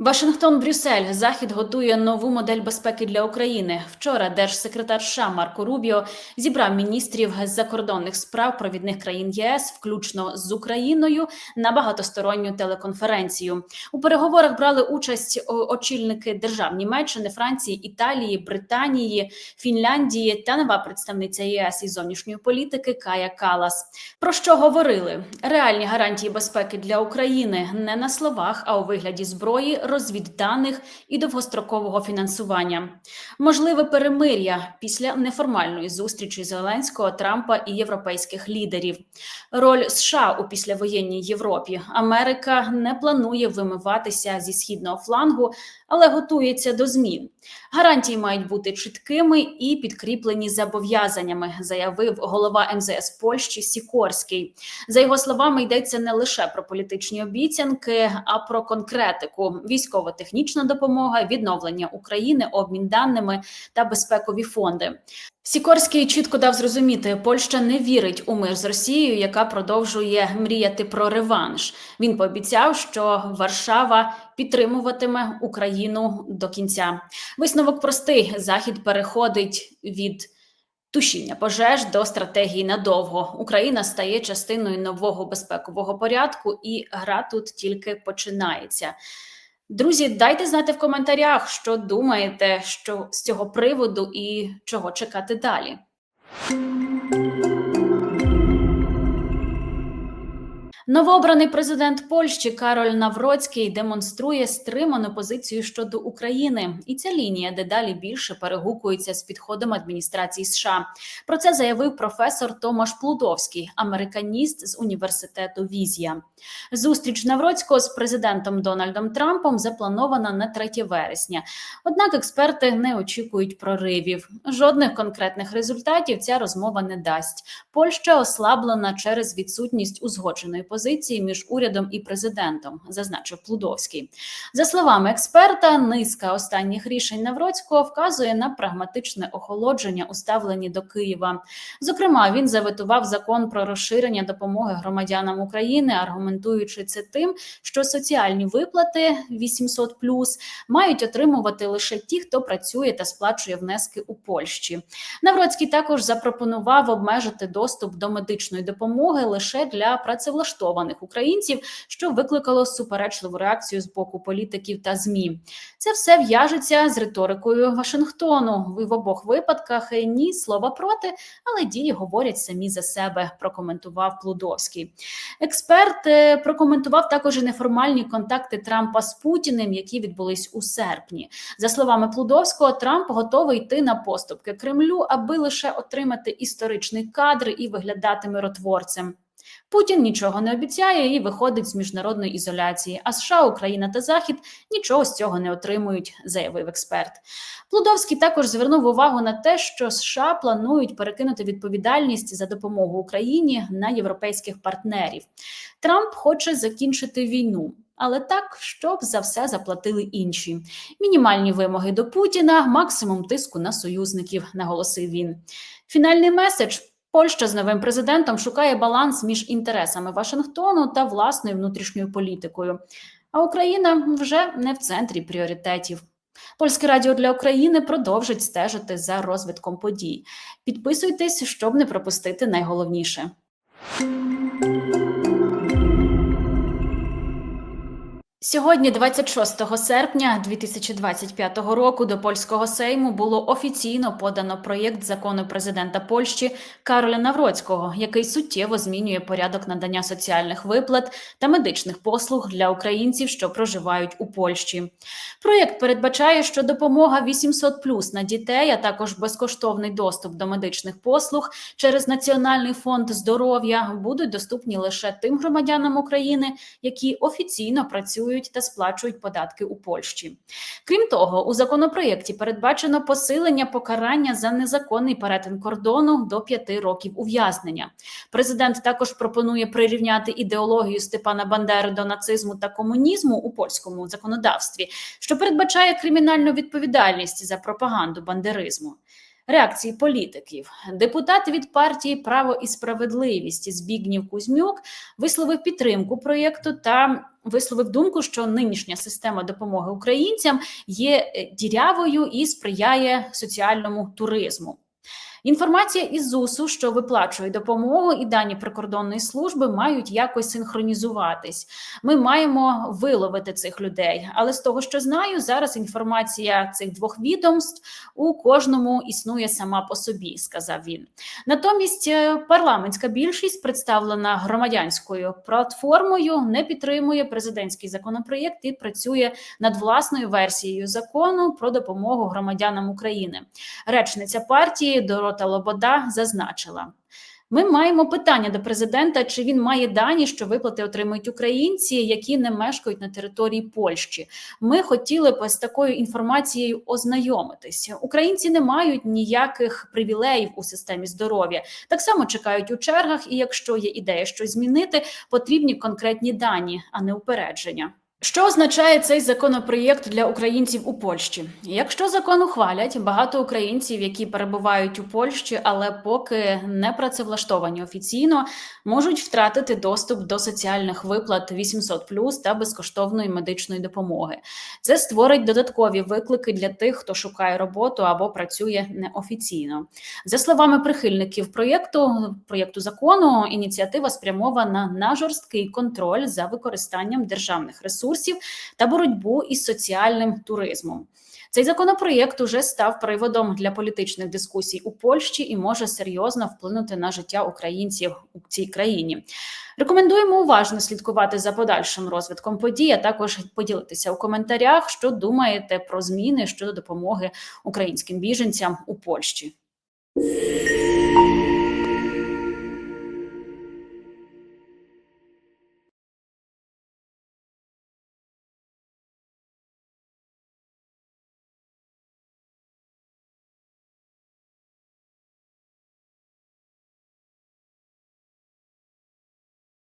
Вашингтон, Брюссель, Захід готує нову модель безпеки для України. Вчора держсекретар США Марко Рубіо зібрав міністрів закордонних справ провідних країн ЄС, включно з Україною, на багатосторонню телеконференцію. У переговорах брали участь очільники держав Німеччини, Франції, Італії, Британії, Фінляндії та нова представниця ЄС із зовнішньої політики Кая Калас. Про що говорили? Реальні гарантії безпеки для України не на словах, а у вигляді зброї, розвідданих і довгострокового фінансування. Можливе перемир'я після неформальної зустрічі Зеленського, Трампа і європейських лідерів. Роль США у післявоєнній Європі. Америка не планує вимиватися зі східного флангу, але готується до змін. Гарантії мають бути чіткими і підкріплені зобов'язаннями, заявив голова МЗС Польщі Сікорський. За його словами, йдеться не лише про політичні обіцянки, а про конкретику: військово-технічна допомога, відновлення України, обмін даними та безпекові фонди. Сікорський чітко дав зрозуміти, Польща не вірить у мир з Росією, яка продовжує мріяти про реванш. Він пообіцяв, що Варшава підтримуватиме Україну до кінця. Висновок простий: захід переходить від. Тушіння пожеж до стратегії надовго Україна стає частиною нового безпекового порядку, і гра тут тільки починається. Друзі, дайте знати в коментарях, що думаєте що з цього приводу і чого чекати далі. Новообраний президент Польщі Кароль Навроцький демонструє стриману позицію щодо України, і ця лінія дедалі більше перегукується з підходом адміністрації США. Про це заявив професор Томаш Плудовський, американіст з університету Візія. Зустріч Навроцького з президентом Дональдом Трампом запланована на 3 вересня. Однак експерти не очікують проривів. Жодних конкретних результатів ця розмова не дасть. Польща ослаблена через відсутність узгодженої позиції між урядом і президентом, зазначив Плудовський. За словами експерта, низка останніх рішень Навроцького вказує на прагматичне охолодження у ставленні до Києва. Зокрема, він заветував закон про розширення допомоги громадянам України, аргументуючи це тим, що соціальні виплати 800+, мають отримувати лише ті, хто працює та сплачує внески у Польщі. Навроцький також запропонував обмежити доступ до медичної допомоги лише для працевлаштованих українців, що викликало суперечливу реакцію з боку політиків та змі. Це все в'яжеться з риторикою Вашингтону. Ви в обох випадках ні слова проти, але дії говорять самі за себе. Прокоментував Плудовський. Експерт е, прокоментував також неформальні контакти Трампа з Путіним, які відбулись у серпні. За словами Плудовського, Трамп готовий йти на поступки Кремлю, аби лише отримати історичний кадр і виглядати миротворцем. Путін нічого не обіцяє і виходить з міжнародної ізоляції. А США, Україна та Захід нічого з цього не отримують, заявив експерт. Плудовський також звернув увагу на те, що США планують перекинути відповідальність за допомогу Україні на європейських партнерів. Трамп хоче закінчити війну. Але так, щоб за все заплатили інші. Мінімальні вимоги до Путіна, максимум тиску на союзників, наголосив він. Фінальний меседж Польща з новим президентом шукає баланс між інтересами Вашингтону та власною внутрішньою політикою. А Україна вже не в центрі пріоритетів. Польське радіо для України продовжить стежити за розвитком подій. Підписуйтесь, щоб не пропустити найголовніше. Сьогодні, 26 серпня 2025 року, до польського сейму було офіційно подано проєкт закону президента Польщі Кароля Навроцького, який суттєво змінює порядок надання соціальних виплат та медичних послуг для українців, що проживають у Польщі. Проєкт передбачає, що допомога 800+, на дітей, а також безкоштовний доступ до медичних послуг через Національний фонд здоров'я будуть доступні лише тим громадянам України, які офіційно працюють та сплачують податки у Польщі. Крім того, у законопроєкті передбачено посилення покарання за незаконний перетин кордону до п'яти років ув'язнення. Президент також пропонує прирівняти ідеологію Степана Бандери до нацизму та комунізму у польському законодавстві, що передбачає кримінальну відповідальність за пропаганду бандеризму. Реакції політиків депутат від партії Право і справедливість Збігнів Кузьмюк висловив підтримку проєкту та висловив думку, що нинішня система допомоги українцям є е, дірявою і сприяє соціальному туризму. Інформація із ЗУСу, що виплачує допомогу, і дані прикордонної служби мають якось синхронізуватись. Ми маємо виловити цих людей. Але з того, що знаю, зараз інформація цих двох відомств у кожному існує сама по собі, сказав він. Натомість е, парламентська більшість, представлена громадянською платформою, не підтримує президентський законопроєкт і працює над власною версією закону про допомогу громадянам України. Речниця партії Дорота Лобода зазначила. Ми маємо питання до президента, чи він має дані, що виплати отримують українці, які не мешкають на території Польщі. Ми хотіли б з такою інформацією ознайомитись. Українці не мають ніяких привілеїв у системі здоров'я. Так само чекають у чергах, і якщо є ідея щось змінити, потрібні конкретні дані, а не упередження. Що означає цей законопроєкт для українців у Польщі? Якщо закон ухвалять, багато українців, які перебувають у Польщі, але поки не працевлаштовані офіційно, можуть втратити доступ до соціальних виплат 800+, та безкоштовної медичної допомоги. Це створить додаткові виклики для тих, хто шукає роботу або працює неофіційно. За словами прихильників проєкту проєкту закону, ініціатива спрямована на жорсткий контроль за використанням державних ресурсів та боротьбу із соціальним туризмом. Цей законопроєкт уже став приводом для політичних дискусій у Польщі і може серйозно вплинути на життя українців у цій країні. Рекомендуємо уважно слідкувати за подальшим розвитком подій, а також поділитися у коментарях, що думаєте про зміни щодо допомоги українським біженцям у Польщі.